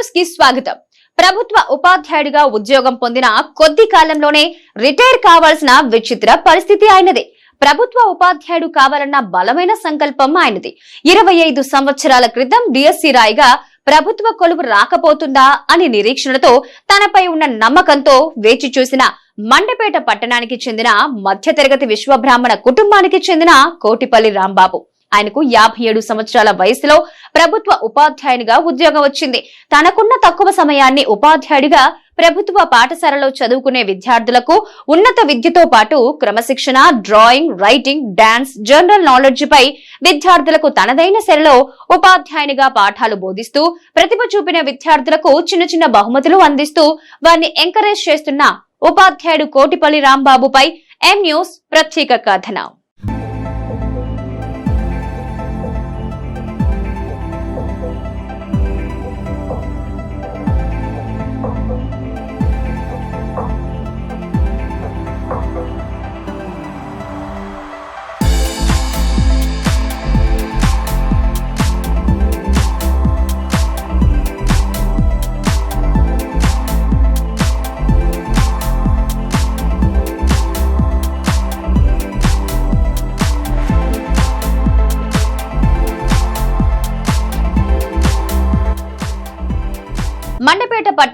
న్యూస్కి స్వాగతం. ప్రభుత్వ ఉపాధ్యాయుడిగా ఉద్యోగం పొందిన కొద్ది కాలంలోనే రిటైర్ కావాల్సిన విచిత్ర పరిస్థితి ఆయనది ప్రభుత్వ ఉపాధ్యాయుడు కావాలన్న బలమైన సంకల్పం ఆయనది. ఇరవై ఐదు సంవత్సరాల క్రితం డిఎస్సి రాయిగా ప్రభుత్వ కొలువు రాకపోతుందా అని నిరీక్షణతో తనపై ఉన్న నమ్మకంతో వేచి చూసిన మండపేట పట్టణానికి చెందిన మధ్యతరగతి విశ్వబ్రాహ్మణ కుటుంబానికి చెందిన కోటిపల్లి రాంబాబు. ఆయనకు యాభై ఏడు సంవత్సరాల వయసులో ప్రభుత్వ ఉపాధ్యాయునిగా ఉద్యోగం వచ్చింది. తనకున్న తక్కువ సమయాన్ని ఉపాధ్యాయుడిగా ప్రభుత్వ పాఠశాలలో చదువుకునే విద్యార్థులకు ఉన్నత విద్యతో పాటు క్రమశిక్షణ drawing writing dance general knowledge పై విద్యార్థులకు తనదైన శైలిలో ఉపాధ్యాయునిగా పాఠాలు బోధిస్తూ ప్రతిభ చూపిన విద్యార్థులకు చిన్న చిన్న బహుమతులు అందిస్తూ వారిని ఎంకరేజ్ చేస్తున్న ఉపాధ్యాయుడు కోటిపల్లి రాంబాబుపై ఎం న్యూస్ ప్రత్యేక కథనం.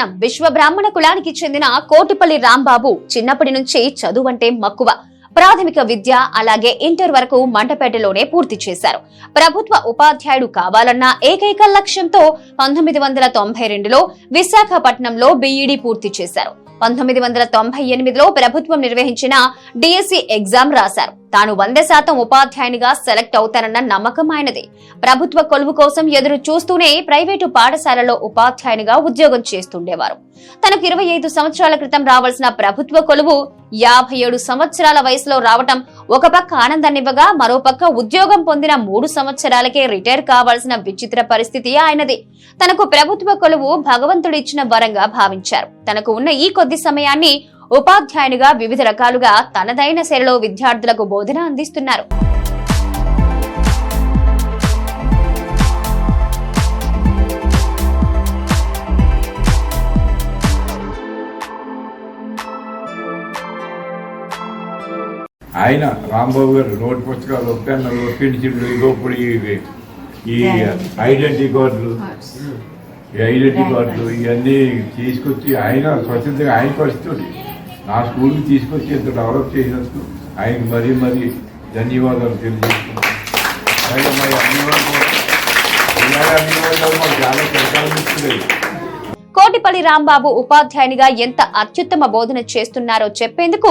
పట్టణం విశ్వ బ్రాహ్మణ కులానికి చెందిన కోటిపల్లి రాంబాబు చిన్నప్పటి నుంచి చదువంటే మక్కువ. ప్రాథమిక విద్య అలాగే ఇంటర్ వరకు మండపేటలోనే పూర్తి చేశారు. ప్రభుత్వ ఉపాధ్యాయుడు కావాలన్న ఏకైక లక్ష్యంతో పంతొమ్మిది వందల తొంభై రెండులో విశాఖపట్నంలో బీఈడీ పూర్తి చేశారు. పంతొమ్మిది వందల తొంభై ఎనిమిదిలో ప్రభుత్వం నిర్వహించిన డిఎస్సి ఎగ్జామ్ రాశారు. తాను వంద శాతం ఉపాధ్యాయునిగా సెలెక్ట్ అవుతానన్న నమ్మకం ఆయనది. ప్రభుత్వ కొలువు కోసం ఎదురు చూస్తూనే ప్రైవేటు పాఠశాలలో ఉపాధ్యాయునిగా ఉద్యోగం చేస్తుండేవారు. తనకు ఇరవై ఐదు సంవత్సరాల క్రితం రావాల్సిన ప్రభుత్వ కొలువు యాభై ఏడు సంవత్సరాల వయసులో రావటం ఒక పక్క ఆనందాన్నివ్వగా మరోపక్క ఉద్యోగం పొందిన మూడు సంవత్సరాలకే రిటైర్ కావాల్సిన విచిత్ర పరిస్థితి ఆయనది. తనకు ప్రభుత్వ కొలువు భగవంతుడిచ్చిన వరంగా భావించారు. తనకు ఉన్న ఈ కొద్ది సమయాన్ని ఉపాధ్యాయునిగా వివిధ రకాలుగా తనదైన శైలిలో విద్యార్థులకు బోధన అందిస్తున్నారు. ఆయన రాంబాబు గారు నోటి పుస్తకాలు పెన్నులు పెన్సిళ్ళు ఇగోప్పుడు ఇవి. ఈ ఐడెంటిటీ కార్డులు ఐడెంటిటీ కార్డులు ఇవన్నీ తీసుకొచ్చి ఆయన స్వచ్ఛందంగా ఆయన పరిస్థితి నా స్కూల్కి తీసుకొచ్చి ఇంత డెవలప్ చేసినందుకు ఆయనకి మరీ మరీ ధన్యవాదాలు తెలియజేస్తున్నాను. అలాగే మరి అన్ని వాళ్ళు చాలా సహకారం ఇస్తున్నాయి కోటిపల్లి రాంబాబు ఉపాధ్యాయునిగా ఎంత అత్యుత్తమ బోధన చేస్తున్నారో చెప్పేందుకు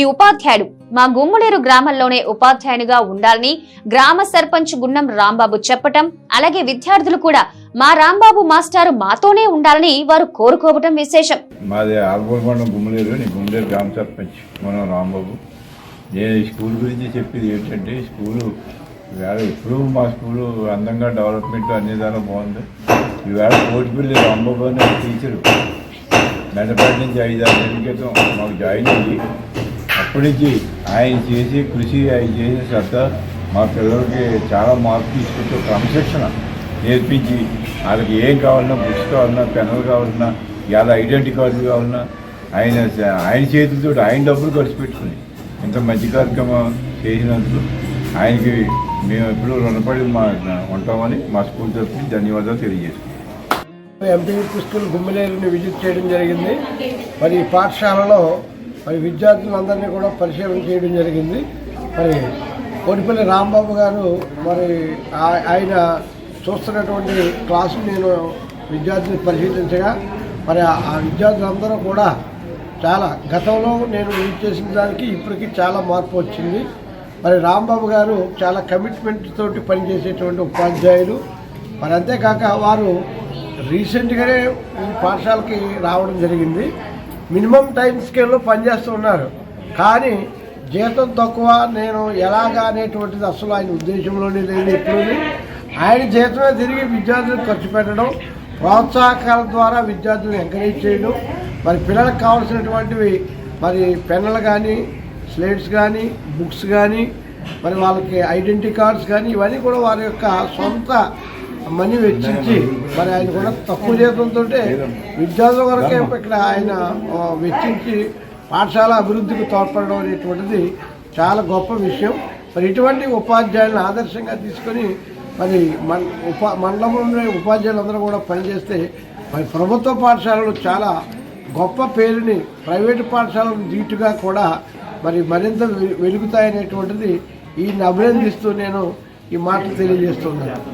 ఈ ఉపాధ్యాయుడు మా గుమ్మలేరు గ్రామంలోనే ఉపాధ్యాయునిగా ఉండాలని గ్రామ సర్పంచ్ గున్నం రాంబాబు చెప్పటం అలాగే విద్యార్థులు కూడా మా రాంబాబు మాస్టారు మాతోనే ఉండాలని వారు కోరుకోవటం విశేషం. మాది ఆల్గోల్కొండ గుమ్మలేరు గుమ్మలేరు గ్రామ సర్పంచ్ మనం రాంబాబు. నేను స్కూల్ గురించి చెప్పేది ఏంటంటే స్కూలు ఈవేళ ఎప్పుడు మా స్కూలు అందంగా డెవలప్మెంట్ అన్ని దానిలో బాగుంది. ఈవేళ కోటిపల్లి రాంబాబు అనే ఒక టీచరు మెండపేట నుంచి ఐదు ఆరు నెలల క్రితం మాకు జాయిన్ అయ్యి అప్పటి నుంచి ఆయన చేసే కృషి ఆయన చేసే శ్రద్ధ మా పిల్లలకి చాలా మార్పు తీసుకుంటూ ఒక క్రమశిక్షణ నేర్పించి వాళ్ళకి ఏం కావాలన్నా బుక్స్ కావాలన్నా పెన్నులు కావాలన్నా ఇవాళ ఐడెంటిటీ కార్డులు కావాలన్నా ఆయన ఆయన చేతులతో ఆయన డబ్బులు ఖర్చు పెట్టుకుని ఇంత మంచి కార్యక్రమం చేసినందుకు ఆయనకి మేము ఎప్పుడూ రుణపడి మా ఉంటామని మా స్కూల్ తరఫున ధన్యవాదాలు తెలియజేస్తున్నాం. ఎంపీ స్కూల్ గుమ్మిలేరుని విజిట్ చేయడం జరిగింది. మరి ఈ పాఠశాలలో మరి విద్యార్థులందరినీ కూడా పరిశీలన చేయడం జరిగింది. మరి కోటిపల్లి రాంబాబు గారు మరి ఆ- ఆయన చూస్తున్నటువంటి క్లాసు నేను విద్యార్థిని పరిశీలించగా మరి ఆ విద్యార్థులందరూ కూడా చాలా గతంలో నేను విజిట్ చేసిన దానికి ఇప్పటికీ చాలా మార్పు వచ్చింది. మరి రాంబాబు గారు చాలా కమిట్మెంట్ తోటి పనిచేసేటువంటి ఉపాధ్యాయులు. మరి అంతేకాక వారు రీసెంట్గానే ఈ పాఠశాలకి రావడం జరిగింది. మినిమం టైం స్కేల్లో పనిచేస్తూ ఉన్నారు. కానీ జీతం తక్కువ నేను ఎలాగా అనేటువంటిది అసలు ఆయన ఉద్దేశంలోనే లేదు ఎప్పుడూ ఆయన జీతమే తిరిగి విద్యార్థులకు ఖర్చు పెట్టడం ప్రోత్సాహకాల ద్వారా విద్యార్థులను ఎంకరేజ్ చేయడం మరి పిల్లలకు కావాల్సినటువంటివి మరి పెన్నులు కానీ స్లేట్స్ కానీ బుక్స్ కానీ మరి వాళ్ళకి ఐడెంటిటీ కార్డ్స్ కానీ ఇవన్నీ కూడా వారి యొక్క సొంత మనీ వెచ్చించి మరి ఆయన కూడా తక్కువ జీతంతో విద్యార్థుల వరకే ఇక్కడ ఆయన వెచ్చించి పాఠశాల అభివృద్ధికి తోడ్పడడం అనేటువంటిది చాలా గొప్ప విషయం. మరి ఇటువంటి ఉపాధ్యాయులను ఆదర్శంగా తీసుకొని మరి మన ఉపా మండలంలోని ఉపాధ్యాయులందరూ కూడా పనిచేస్తే మరి ప్రభుత్వ పాఠశాలలు చాలా గొప్ప పేరుని ప్రైవేటు పాఠశాలకు దీటుగా కూడా మరి మరింత వెలుగుతాయనేటువంటిది ఈయన్ని అభినందిస్తూ నేను ఈ మాటలు తెలియజేస్తున్నాను.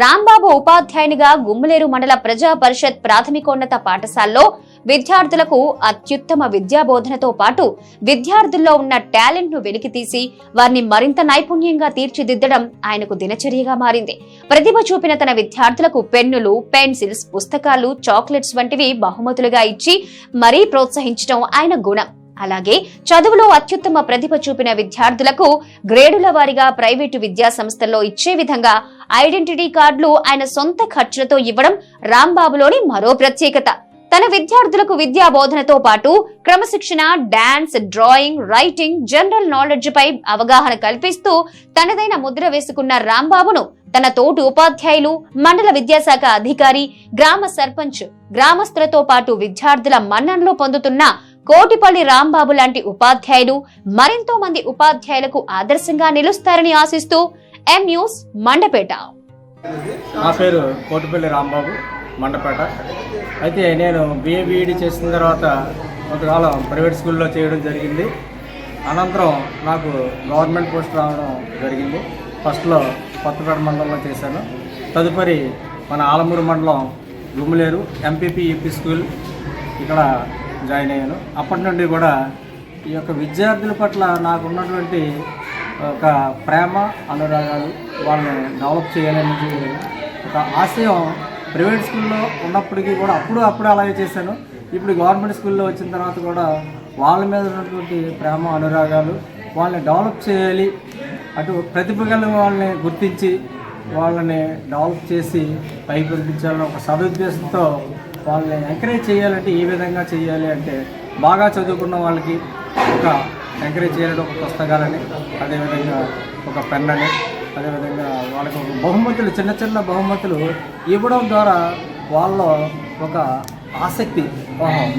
రాంబాబు ఉపాధ్యాయునిగా గుమ్మలేరు మండల ప్రజా పరిషత్ ప్రాథమికోన్నత పాఠశాలలో విద్యార్థులకు అత్యుత్తమ విద్యాబోధనతో పాటు విద్యార్థుల్లో ఉన్న టాలెంట్ను వెలికితీసి వారిని మరింత నైపుణ్యంగా తీర్చిదిద్దడం ఆయనకు దినచర్యగా మారింది. ప్రతిభ చూపిన తన విద్యార్థులకు పెన్నులు పెన్సిల్స్ పుస్తకాలు చాక్లెట్స్ వంటివి బహుమతులుగా ఇచ్చి మరీ ప్రోత్సహించడం ఆయన గుణం. అలాగే చదువులో అత్యుత్తమ ప్రతిభ చూపిన విద్యార్థులకు గ్రేడుల వారీగా ప్రైవేటు విద్యా సంస్థల్లో ఇచ్చే విధంగా ఐడెంటిటీ కార్డులు ఆయన సొంత ఖర్చులతో ఇవ్వడం రాంబాబులోని మరో ప్రత్యేకత. తన విద్యార్థులకు విద్యా బోధనతో పాటు క్రమశిక్షణ dance drawing writing general knowledge పై అవగాహన కల్పిస్తూ తనదైన ముద్ర వేసుకున్న రాంబాబును తన తోటి ఉపాధ్యాయులు మండల విద్యాశాఖ అధికారి గ్రామ సర్పంచ్ గ్రామస్తులతో పాటు విద్యార్థుల మన్ననలో పొందుతున్న కోటిపల్లి రాంబాబు లాంటి ఉపాధ్యాయులు మరెంతో మంది ఉపాధ్యాయులకు ఆదర్శంగా నిలుస్తారని ఆశిస్తూ ఎం న్యూస్ మండపేట. నా పేరు కోటిపల్లి రాంబాబు మండపేట. అయితే నేను బిఏ చేసిన తర్వాత కొంతకాలం ప్రైవేట్ స్కూల్లో చేయడం జరిగింది. అనంతరం నాకు గవర్నమెంట్ పోస్ట్ రావడం జరిగింది. ఫస్ట్లో కొత్తపేట మండలంలో చేశాను. తదుపరి మన ఆలమూరు మండలం గుమ్మలేరు ఎంపీపీ యూపీ స్కూల్ ఇక్కడ జాయిన్ అయ్యాను. అప్పటి నుండి కూడా ఈ యొక్క విద్యార్థుల పట్ల నాకు ఉన్నటువంటి ఒక ప్రేమ అనురాగాలు వాళ్ళని డెవలప్ చేయాలనేది ఒక ఆశయం ప్రైవేట్ స్కూల్లో ఉన్నప్పటికీ కూడా అప్పుడు అప్పుడు అలాగే చేశాను. ఇప్పుడు గవర్నమెంట్ స్కూల్లో వచ్చిన తర్వాత కూడా వాళ్ళ మీద ఉన్నటువంటి ప్రేమ అనురాగాలు వాళ్ళని డెవలప్ చేయాలి. అటు ప్రతిభ వాళ్ళని గుర్తించి వాళ్ళని డెవలప్ చేసి పైకి పంపించాలని ఒక సదుద్దేశంతో వాళ్ళని ఎంకరేజ్ చేయాలంటే ఏ విధంగా చేయాలి అంటే బాగా చదువుకున్న వాళ్ళకి ఒక ఎంకరేజ్ చేయాలంటే ఒక పుస్తకాలని అదేవిధంగా ఒక పెన్నని అదేవిధంగా వాళ్ళకి ఒక బహుమతులు చిన్న చిన్న బహుమతులు ఇవ్వడం ద్వారా వాళ్ళలో ఒక ఆసక్తి.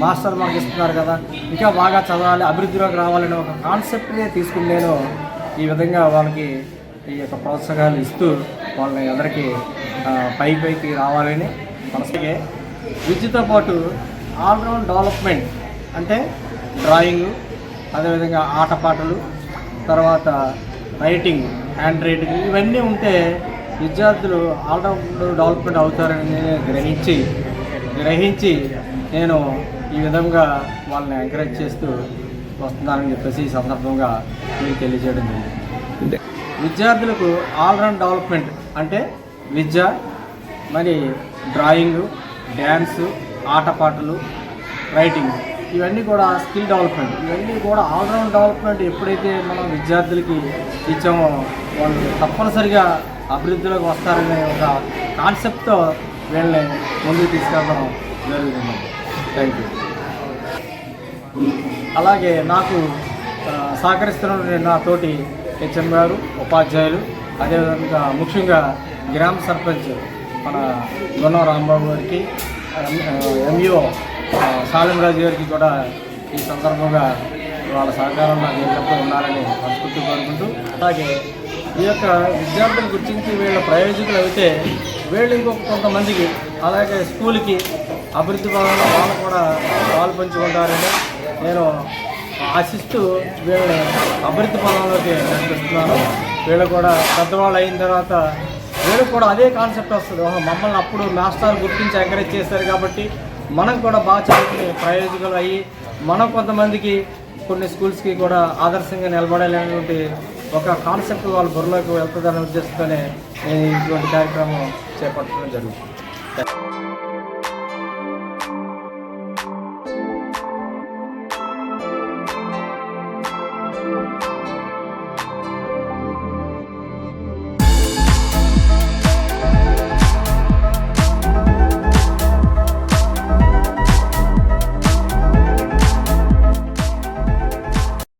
మాస్టర్ మాకు ఇస్తున్నారు కదా ఇంకా బాగా చదవాలి అభివృద్ధిలోకి రావాలని ఒక కాన్సెప్ట్నే తీసుకుని నేను ఈ విధంగా వాళ్ళకి ఈ యొక్క ప్రోత్సాహాలు ఇస్తూ వాళ్ళని అందరికీ పై పైకి రావాలని మనసుకే విద్యతో పాటు ఆల్రౌండ్ డెవలప్మెంట్ అంటే డ్రాయింగ్ అదేవిధంగా ఆటపాటలు తర్వాత రైటింగ్ హ్యాండ్ రైటింగ్ ఇవన్నీ ఉంటే విద్యార్థులు ఆల్రౌండ్ డెవలప్మెంట్ అవుతారని నేను గ్రహించి గ్రహించి నేను ఈ విధంగా వాళ్ళని ఎంకరేజ్ చేస్తూ వస్తున్నానని చెప్పేసి ఈ సందర్భంగా మీకు తెలియజేయడం జరిగింది. విద్యార్థులకు ఆల్రౌండ్ డెవలప్మెంట్ అంటే విద్య మరి డ్రాయింగ్ డ్యాన్స్ ఆటపాటలు రైటింగ్. ఇవన్నీ కూడా స్కిల్ డెవలప్మెంట్. ఇవన్నీ కూడా ఆల్రౌండ్ డెవలప్మెంట్ ఎప్పుడైతే మనం విద్యార్థులకి ఇచ్చామో వాళ్ళు తప్పనిసరిగా అభివృద్ధిలోకి వస్తారనే ఒక కాన్సెప్ట్తో వీళ్ళని ముందుకు తీసుకెళ్ళడం జరుగుతుంది. థ్యాంక్ యూ అలాగే నాకు సహకరిస్తున్న నా తోటి హెచ్ఎం గారు ఉపాధ్యాయులు అదేవిధంగా ముఖ్యంగా గ్రామ సర్పంచ్ మన గుణం రాంబాబు గారికి ఎంఈఓ సాలింరాజు గారికి కూడా ఈ సందర్భంగా వాళ్ళ సహకారం నాకు ఎల్లప్పుడూ ఉండాలని మనస్ఫూర్తి కోరుకుంటూ అలాగే ఈ యొక్క విద్యార్థులు గుర్తించి వీళ్ళ ప్రయోజకులు అయితే వీళ్ళు ఇంకొక కొంతమందికి అలాగే స్కూల్కి అభివృద్ధి భాగంలో వాళ్ళు కూడా పాలు పంచుకుంటారని నేను ఆశిస్తూ వీళ్ళని అభివృద్ధి పదంలోకి నడిపిస్తున్నాను. వీళ్ళు కూడా పెద్దవాళ్ళు అయిన తర్వాత వీళ్ళకి కూడా అదే కాన్సెప్ట్ వస్తుంది. మమ్మల్ని అప్పుడు మాస్టర్ గుర్తించి ఎంకరేజ్ చేశారు కాబట్టి మనం కూడా బాగా చదువుకుని ప్రయోజకులు అయ్యి మనం కొంతమందికి కొన్ని స్కూల్స్కి కూడా ఆదర్శంగా నిలబడాలి అనేటువంటి ఒక కాన్సెప్ట్ వాళ్ళ బుర్రలోకి వెళ్తుందనే ఉద్దేశంతోనే నేను ఇటువంటి కార్యక్రమం చేపట్టడం జరుగుతుంది.